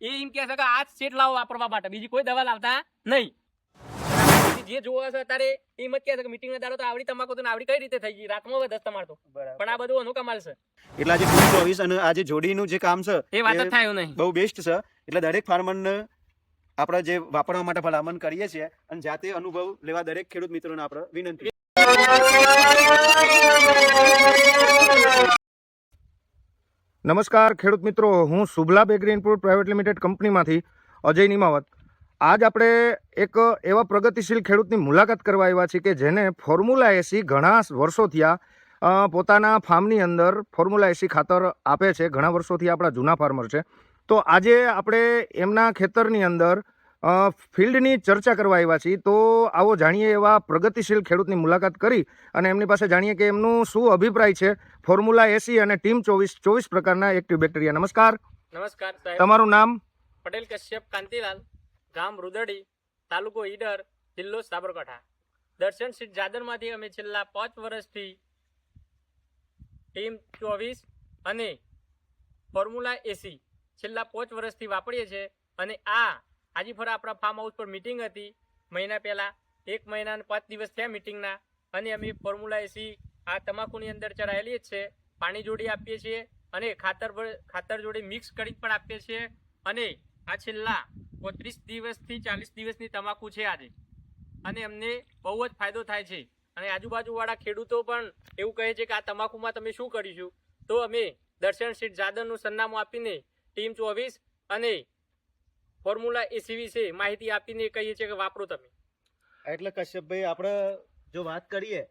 એ એમ કહે છે કે આ સેટ લાવો વાપરવા માટે. બીજી કોઈ દવા લાવતા નહીં. જે જોવો છે અત્યારે એમ જ કહે છે કે મીટિંગ ના દાડો તો આવડી તમાકુ તો ને આવડી કઈ રીતે થઈ ગઈ? રાતમાં વધસ તમારે તો. પણ આ બધું અનું કમાલ છે. એટલે આજે ટુ ચોવીસ અને આજે જોડીનું જે કામ છે એ વાત જ થાય નહીં. બહુ બેસ્ટ છે. એટલે દરેક ફાર્મરને આપણે જે વાપરવા માટે ભલામણ કરીએ છીએ અને જાતે અનુભવ લેવા દરેક ખેડૂત મિત્રોને આપણે વિનંતી નમસ્કાર, ખેડૂત મિત્રો. હું Shubhlabh agri input private limited કંપનીમાંથી અજય નિમાવત. આજ આપણે એક એવા પ્રગતિશીલ ખેડૂતની મુલાકાત કરવા આવ્યા છીએ કે જેને ફોર્મ્યુલા એસી ઘણા વર્ષો થયા પોતાના ફાર્મની અંદર ફોર્મ્યુલા એસી ખાતર આપે છે. ઘણા વર્ષોથી આપણા જૂના ફાર્મર છે. તો આજે આપણે એમના ખેતરની અંદર ફિલ્ડની ચર્ચા કરવા આવ્યા છીએ તો આવો જાણીએ એવા પ્રગતિશીલ ખેડૂતની મુલાકાત કરી અને એમની પાસે જાણીએ કે એમનું શું અભિપ્રાય છે. ફોર્મ્યુલા એસી અને ટીમ ચોવીસ ચોવીસ પ્રકારના એક્ટિવ બેક્ટેરિયા. નમસ્કાર. નમસ્કાર તમારું નામ? પટેલ કશ્યપ કાંતિલાલ ગામ રુદડી તાલુકો ઈડર જિલ્લો સાબરકાંઠા. દર્શન સીટ જાદરમાંથી અમે છેલ્લા પાંચ વર્ષથી ટીમ ચોવીસ અને ફોર્મ્યુલા એસી છેલ્લા પાંચ વર્ષથી વાપરીએ છીએ અને આ આજે ફરા આપણા ફાર્મ હાઉસ પર મિટિંગ હતી. મહિના પહેલાં, એક મહિના અને પાંચ દિવસ થયા મિટિંગના અને અમે ફોર્મ્યુલા એસી આ તમાકુની અંદર ચડાયેલી જ છે. પાણી જોડી આપીએ છીએ અને ખાતર ખાતર જોડે મિક્સ કરી પણ આપીએ છીએ. અને આ છેલ્લા પોત્રીસ દિવસથી ચાલીસ દિવસની તમાકુ છે આજે. અને અમને બહુ જ ફાયદો થાય છે. અને આજુબાજુવાળા ખેડૂતો પણ એવું કહે છે કે આ તમાકુમાં તમે શું કરીશું? તો અમે દર્શન સીટ જાદવનું સરનામું આપીને ટીમ ચોવીસ અને ફોર્મ્યુલા એસી વિશે માહિતી આપીને કહીએ છીએ કે વાપરો તમે. એટલે કશ્યપભાઈ આપણે જો વાત કરીએ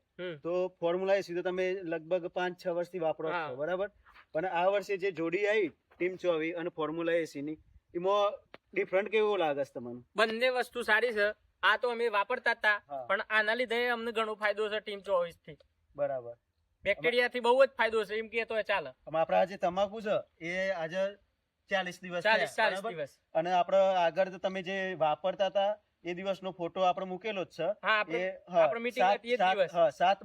તો ફોર્મ્યુલા એસી તો તમે લગભગ પાંચ છ વર્ષથી વાપરો છો બરાબર? પણ આ વર્ષે જે જોડી આવી ટીમ ચોવી અને ફોર્મ્યુલા એસી ની એમાં ડિફરન્ટ કેવું લાગે છે તમને? બંને વસ્તુ સારી છે. આ તો અમે વાપરતા હતા પણ આના લીધે અમને ઘણો ફાયદો છે ટીમ ચોવીસથી બરાબર. બેક્ટેરિયા થી બહુ જ ફાયદો છે એમ કે તો ચાલે. આપણા જે તમાકુ છે એ આજે ચાલીસ દિવસ ચાલીસ ચાલીસ દિવસ. અને આપણે આગળ તમે જે વાપરતા હતા એ દિવસનો ફોટો આપણે મૂકેલો જ છે. એ હા, સાત- દિવસ.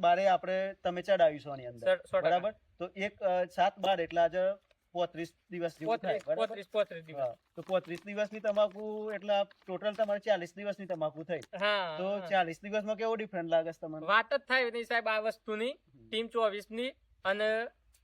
બારે આપણે તમે ચડાવીશું આની અંદર. બરાબર? તો એક સાત બાર એટલે આજે પોત્રીસ દિવસ જેવું થાય દિવસ. તો પોત્રીસ દિવસની તમાકુ એટલે ટોટલ તમારે ચાલીસ દિવસની તમાકુ થઈ. તો ચાલીસ ચાલીસ દિવસમાં કેવો ડિફરન્ટ લાગે છે તમને? વાત જ થાય નહીં સાહેબ આ વસ્તુની ટીમ ચોવીસની અને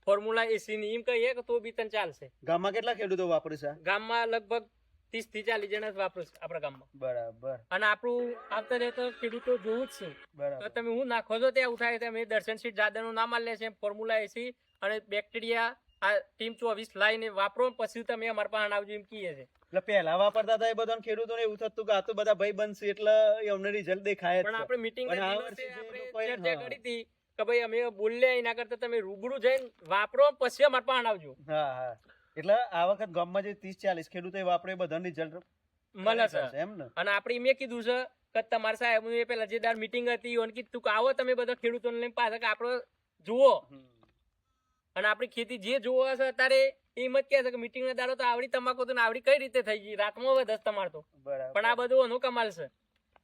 ફોર્મ્યુલા એસી ની. એમ કહીએ કે તો બી તને ચાલશે. ગામમાં કેટલા ખેડૂતો વાપરે છે? ગામમાં લગભગ ત્રીસથી ચાલીસ જણા વાપરે છે આપણા ગામમાં. બરાબર. અને આપણું આવતા રહેતો ખેડૂતો જોવું જ છે. બરાબર. તમે હું નાખો છો ત્યાં ઉઠાય તમે દર્શન સીટ જાદરનું નામ આલે છે ફોર્મ્યુલા એસી અને બેક્ટેરિયા આ ટીમ ચોવીસ લાઈને વાપરો પછી તમે અમારા પાસે આવજો એમ કહીએ છે. એટલે પહેલા વાપરતા હતા એ બધા ખેડૂતોને એવું થતું કે આ તો બધા ભાઈ બનશે એટલે એમને રિઝલ્ટ દેખાય પણ આપણે મીટિંગ કરી હતી કે ભાઈ અમે બોલ્યા એના કરતા તમે રૂબરૂ જઈને વાપરો પછી અમારે પણ આવજો હા હા. એટલે આ વખત ગામમાં જે ત્રીસ ચાલીસ ખેડૂતો વાપરે બધા રિઝલ્ટ મળે છે. એમ ને? અને આપણે મેં કીધું છે કે તમારા સાહેબ એ પેલા જે દાર મીટિંગ હતી એને કીધું કે આવો તમે બધા ખેડૂતોને લઈને પાછા કે આપણો જુઓ. અને આપણી ખેતી જે જોવા છે અત્યારે એમ જ કહે છે કે મીટિંગ ના દાડો તો આવડી તમાકુ તો આવડી કઈ રીતે થઈ ગઈ? રાતમાં વધસ તમારે તો. પણ આ બધું એનો કમાલ છે.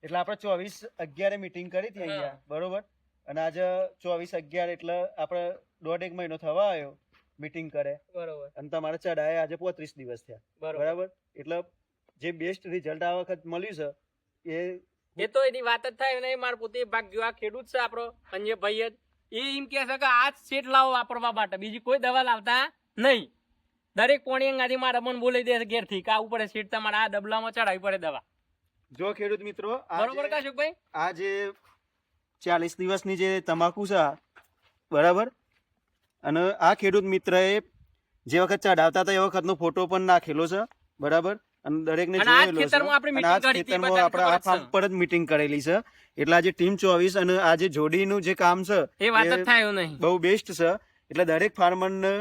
એટલે આપણે ચોવીસ અગિયારે મીટિંગ કરી હતી અહીંયા બરોબર? અને આજે ચોવીસ અગિયાર એટલે આપણે દોઢ એક મહિનો થવા આવ્યો મીટિંગ કરે. બરોબર. અને તમારે ચડાય આજે પોત્રીસ દિવસ થયા. બરાબર. એટલે જે બેસ્ટ રિઝલ્ટ આ વખત મળ્યું છે એ એ તો એની વાત જ થાય નહીં મારે પોતે ભાગ જો આ ખેડૂત છે આપણો અન્ય ભાઈ જ. એ એમ કે છે કે આ જ સેટ લાવો વાપરવા માટે બીજી કોઈ દવા લાવતા નહીં. દરેક કોણી અંગાથી મારા મન બોલાઈ દે છે ઘેરથી કે આ ઉપર સેટ તમારે આ ડબલામાં ચડાવી પડે દવા. જો ખેડૂત મિત્રો બરોબર કાશુકભાઈ? આ જે ચાલીસ દિવસની જે તમાકુ છે બરાબર? અને આ ખેડૂત મિત્રએ જે વખત ચડાવતા હતા એ વખતનો ફોટો પણ નાખેલો છે બરાબર? અને દરેકને જોયેલો છે. ખેતરમાં આપણે આ ખેતરમાં આપણે ફાર્મ પર જ મીટિંગ કરેલી છે. એટલે આજે ટીમ ચોવીસ અને આ જે જોડીનું જે કામ છે એ વાત થાય નહીં. બહુ બેસ્ટ છે. એટલે દરેક ફાર્મરને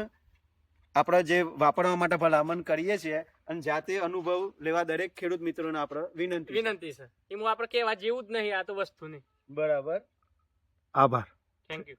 આપણે જે વાપરવા માટે ભલામણ કરીએ છીએ અને જાતે અનુભવ લેવા દરેક ખેડૂત મિત્રોને આપણે વિનંતી વિનંતી છે. એમાં આપણે કહેવા જેવું જ નહીં આ તો વસ્તુ નહીં બરાબર. આભાર. Thank you